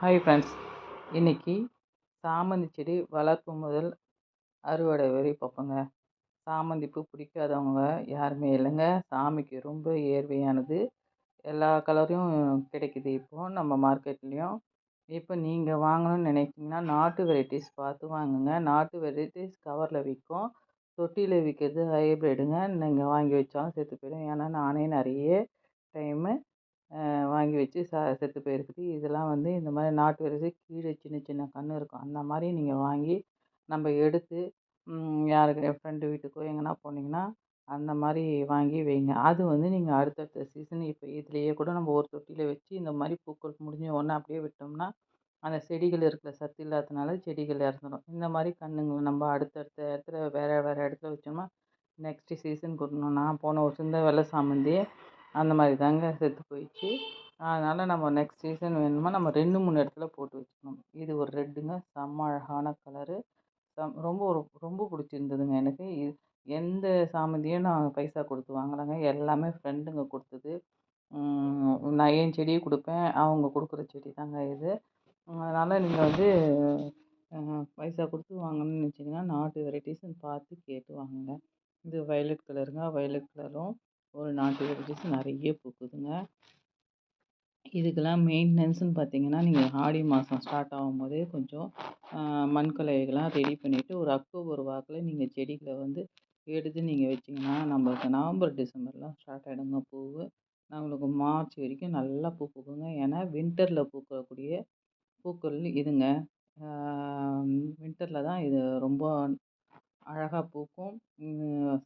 Hi friends இன்றைக்கி சாமந்தி செடி வளர்ப்பு முதல் அறுவடை வரை பார்ப்போங்க. சாமந்தி பூ பிடிக்காதவங்க யாருமே இல்லைங்க. சாமிக்கு ரொம்ப ஏர்வையானது. எல்லா கலரையும் கிடைக்குது இப்போது நம்ம மார்க்கெட்லேயும். இப்போ நீங்கள் வாங்கணும்னு நினைக்கிங்கன்னா நாட்டு வெரைட்டிஸ் பார்த்து வாங்குங்க. நாட்டு வெரைட்டிஸ் கவரில் விற்கும். தொட்டியில் விற்கிறது ஹைப்ரிடுங்க நீங்கள் வாங்கி வச்சாலும் செத்து போயிடும். ஏன்னா நானே நிறைய டைமு வாங்கி வச்சு ச செத்து போயிருக்குது. இதெல்லாம் வந்து இந்த மாதிரி நாட்டு வரிசை கீழே சின்ன சின்ன கன்று இருக்கும். அந்த மாதிரி நீங்கள் வாங்கி நம்ம எடுத்து யாருக்கு என் ஃப்ரெண்டு வீட்டுக்கோ எங்கன்னா போனீங்கன்னா அந்த மாதிரி வாங்கி வைங்க. அது வந்து நீங்கள் அடுத்தடுத்த சீசன் இப்போ இதுலேயே கூட நம்ம ஒரு தொட்டியில் வச்சு இந்த மாதிரி பூக்கள் முடிஞ்ச உடனே அப்படியே விட்டோம்னா அந்த செடிகள் இருக்கிற சத்து இல்லாததுனால செடிகள் இறந்துடும் இந்த மாதிரி கன்றுங்களை நம்ம அடுத்தடுத்த இடத்துல வேறு வேறு இடத்துல வச்சோம்னா நெக்ஸ்ட்டு சீசன் கொடுக்கணும் நான் போன வருஷம் தான் வெள்ளை சாமந்தி அந்த மாதிரி தாங்க செத்து போயிடுச்சு. அதனால் நம்ம நெக்ஸ்ட் சீசன் வேணுமா நம்ம ரெண்டு மூணு இடத்துல போட்டு வச்சுக்கணும். இது ஒரு ரெட்டுங்க செம்ம அழகான கலரு சம் ரொம்ப ஒரு ரொம்ப பிடிச்சிருந்ததுங்க எனக்கு. இது எந்த சாமந்தியும் நான் பைசா கொடுத்து வாங்கலைங்க. எல்லாமே ஃப்ரெண்டுங்க கொடுத்தது. நான் என் செடியை கொடுப்பேன்? அவங்க கொடுக்குற செடி தாங்க இது. அதனால் நீங்கள் வந்து பைசா கொடுத்து வாங்கணும்னு நினச்சிங்கன்னா நாட்டு வெரைட்டிஸ்ன்னு பார்த்து கேட்டு வாங்குங்க. இது வயலட் கலருங்க வயலட் கலரும் ஒரு நாட்டு வெரைட்டிஸ் நிறைய பூக்குதுங்க. இதுக்கெல்லாம் மெயின்டெனன்ஸ்னு பார்த்தீங்கன்னா நீங்கள் ஆடி மாதம் ஸ்டார்ட் ஆகும்போதே கொஞ்சம் மண்கலைகள்லாம் ரெடி பண்ணிவிட்டு ஒரு அக்டோபர் வாக்கில் நீங்கள் செடிகளை வந்து எடுத்து நீங்கள் வச்சிங்கன்னா நம்மளுக்கு நவம்பர் டிசம்பர்லாம் ஸ்டார்ட் ஆகிடுங்க பூ நம்மளுக்கு மார்ச் வரைக்கும் நல்லா பூ பூக்குங்க. ஏன்னா வின்டரில் பூக்கக்கூடிய பூக்கள் இதுங்க. வின்டரில் தான் இது ரொம்ப அழகாக பூக்கும்.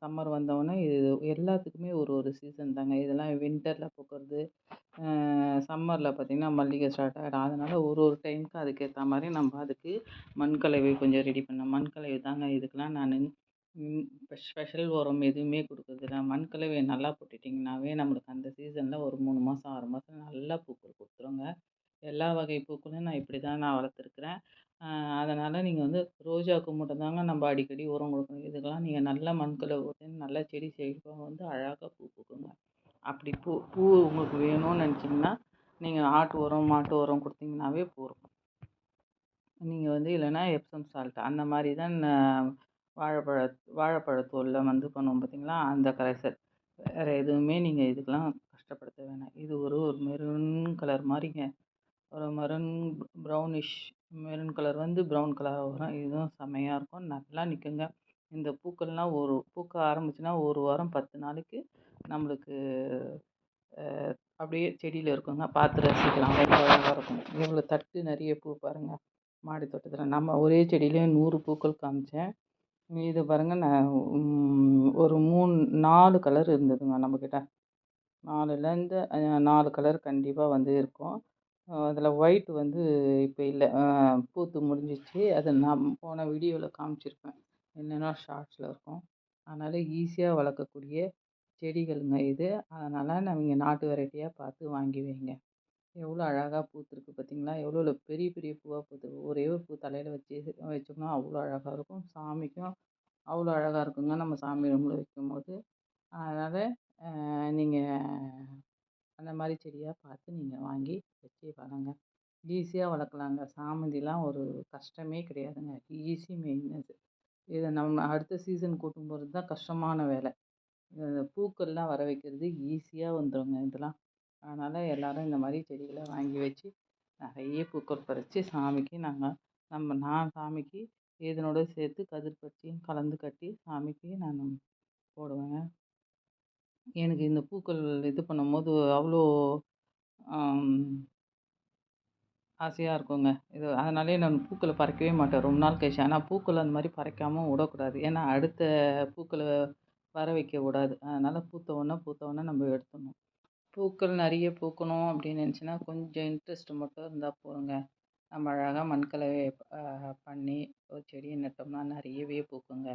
சம்மர் வந்தவுடனே இது எல்லாத்துக்குமே ஒரு ஒரு சீசன் தாங்க. இதெல்லாம் வின்டரில் பூக்கிறது சம்மரில் பார்த்திங்கன்னா மல்லிகை ஸ்டார்ட் ஆகிடும் அதனால் ஒரு ஒரு டைமுக்கு அதுக்கேற்ற மாதிரி நம்ம அதுக்கு மண்கலவை கொஞ்சம் ரெடி பண்ணணும். மண்கலவை தாங்க இதுக்கெலாம் நான் ஸ்பெஷல் உரம் எதுவுமே கொடுக்குறதில்ல. மண்கலவை நல்லா போட்டுட்டிங்கனாவே நம்மளுக்கு அந்த சீசனில் ஒரு மூணு மாதம் ஆறு மாதம் நல்லா பூக்கள் கொடுத்துருங்க. எல்லா வகை பூக்களும் நான் இப்படி தான் நான் வளர்த்துருக்குறேன். அதனால் நீங்கள் வந்து ரோஜாவுக்கு மட்டும் தாங்க நம்ம அடிக்கடி உரம் கொடுக்கணும். இதுக்கெல்லாம் நீங்கள் நல்ல மண்களை ஊற்றி நல்லா செடி செழிப்பாக வந்து அழகாக பூ பூக்குங்க. அப்படி பூ பூ உங்களுக்கு வேணும்னு நினச்சிங்கன்னா நீங்கள் ஆட்டு உரம் மாட்டு உரம் கொடுத்தீங்கன்னாவே போதும். நீங்கள் வந்து இல்லைன்னா எப்சம் சால்ட் அந்த மாதிரி தான் வாழைப்பழ வாழைப்பழத்தோலில் வந்து பண்ணுவோம் பார்த்தீங்களா அந்த கரைசல். வேறு எதுவுமே நீங்கள் இதுக்கெலாம் கஷ்டப்படுத்த வேணாம். இது ஒரு ஒரு மெரூன் கலர் மாதிரிங்க ஒரு மெரூன் ப்ரௌனிஷ் மெரூன் கலர் வந்து ப்ரௌன் கலராக வரும். இதுவும் செம்மையாக இருக்கும். நல்லா நிற்குங்க இந்த பூக்கள்லாம் ஒரு பூக்க ஆரம்பிச்சுன்னா ஒரு வாரம் பத்து நாளைக்கு நம்மளுக்கு அப்படியே செடியில் இருக்குங்க. பார்த்து ரசிக்கலாம். ரொம்ப அழகாக இருக்கும். எவ்வளோ தட்டு நிறைய பூ பாருங்கள் மாடி தோட்டத்தில் நம்ம ஒரே செடியிலே நூறு பூக்கள் காமிச்சேன். இது பாருங்கள் நான் ஒரு மூணு நாலு கலர் இருந்ததுங்க நம்மக்கிட்ட நாலுலேருந்து நாலு கலர் கண்டிப்பாக வந்து இருக்கும். அதில் ஒயிட் வந்து இப்போ இல்லை. பூத்து முடிஞ்சிச்சு. அது நான் போன வீடியோவில் காமிச்சிருப்பேன். என்னென்னா ஷார்ட்ஸில் இருக்கும். அதனால் ஈஸியாக வளர்க்கக்கூடிய செடிகளுங்க இது. அதனால் நீங்கள் நாட்டு வெரைட்டியாக பார்த்து வாங்கி வைங்க. எவ்வளோ அழகாக பூத்துருக்கு பார்த்தீங்களா எவ்வளோ பெரிய பெரிய பூவாக பூத்துருக்கு ஒரே ஒரு பூ தலையில் வச்சு வச்சோம்னா அவ்வளோ அழகாக இருக்கும். சாமிக்கும் அவ்வளோ அழகாக இருக்குங்க. நம்ம சாமி ரூமில் வைக்கும்போது. அதனால் மாதிரி செடியாக பார்த்து நீங்கள் வாங்கி வச்சு வளருங்க ஈஸியாக வளர்க்கலாங்க சாமந்திலாம் ஒரு கஷ்டமே கிடையாதுங்க. ஈஸி மெயின்டெனன்ஸ் இதை நம்ம அடுத்த சீசன் கூட்டும் போகிறது தான் கஷ்டமான வேலை. பூக்கள்லாம் வர வைக்கிறது ஈஸியாக வந்துடுங்க இதெல்லாம். அதனால் எல்லோரும் இந்த மாதிரி செடிகளை வாங்கி வச்சு நிறைய பூக்கள் பறித்து சாமிக்கு நாங்கள் நம்ம நான் சாமிக்கு இதனோட சேர்த்து கதிர் பறிச்சியும் கலந்து கட்டி சாமிக்கு நான் போடுவேங்க. எனக்கு இந்த பூக்கள் இது பண்ணும்போது அவ்வளோ ஆசையாக இருக்குங்க. இது அதனாலேயே நான் பூக்களை பறிக்கவே மாட்டேன். ரொம்ப நாள் கழிச்சு. ஆனால் பூக்களை அந்த மாதிரி பறிக்காமல் விடக்கூடாது. ஏன்னா அடுத்த பூக்களை வர வைக்க அதனால் பூத்த உடனே பூத்த உடனே நம்ம எடுத்துடணும். பூக்கள் நிறைய பூக்கணும் அப்படின்னு நினச்சின்னா கொஞ்சம் இன்ட்ரெஸ்ட் மட்டும் இருந்தால் போதுங்க. நம்ம அழகாக மண்கலவை பண்ணி ஒரு செடியை நட்டோம்னா நிறையவே பூக்குங்க.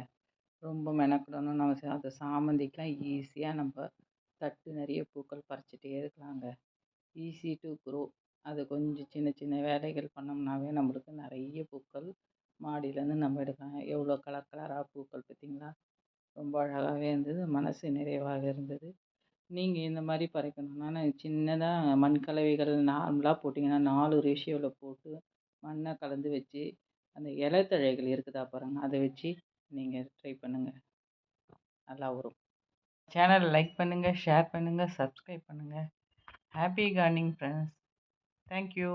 ரொம்ப மெனக்கிடணும்னு அவசியம் அது சாமந்திக்கெலாம் ஈஸியாக நம்ம தட்டு நிறைய பூக்கள் பறிச்சிட்டே இருக்கலாங்க. Easy to grow. அது கொஞ்சம் சின்ன சின்ன வேலைகள் பண்ணோம்னாவே நம்மளுக்கு நிறைய பூக்கள் மாடியிலேருந்து நம்ம எடுக்கலாம். எவ்வளோ கலர் கலராக பூக்கள் பார்த்திங்களா ரொம்ப அழகாகவே இருந்தது. மனசு நிறைவாக இருந்தது. நீங்கள் இந்த மாதிரி பறிக்கணும்னா சின்னதாக மண் கலவைகள் நார்மலாக போட்டிங்கன்னா நாலு ரேஷியோவில் போட்டு மண்ணை கலந்து வச்சு அந்த இலை தழைகள் இருக்குதா பாருங்கள் அதை வச்சு நீங்கள் ட்ரை பண்ணுங்கள் நல்லா வரும். சேனலை லைக் பண்ணுங்கள் ஷேர் பண்ணுங்கள் சப்ஸ்கிரைப் பண்ணுங்கள் ஹாப்பி கார்னிங் ஃப்ரெண்ட்ஸ் தேங்க்யூ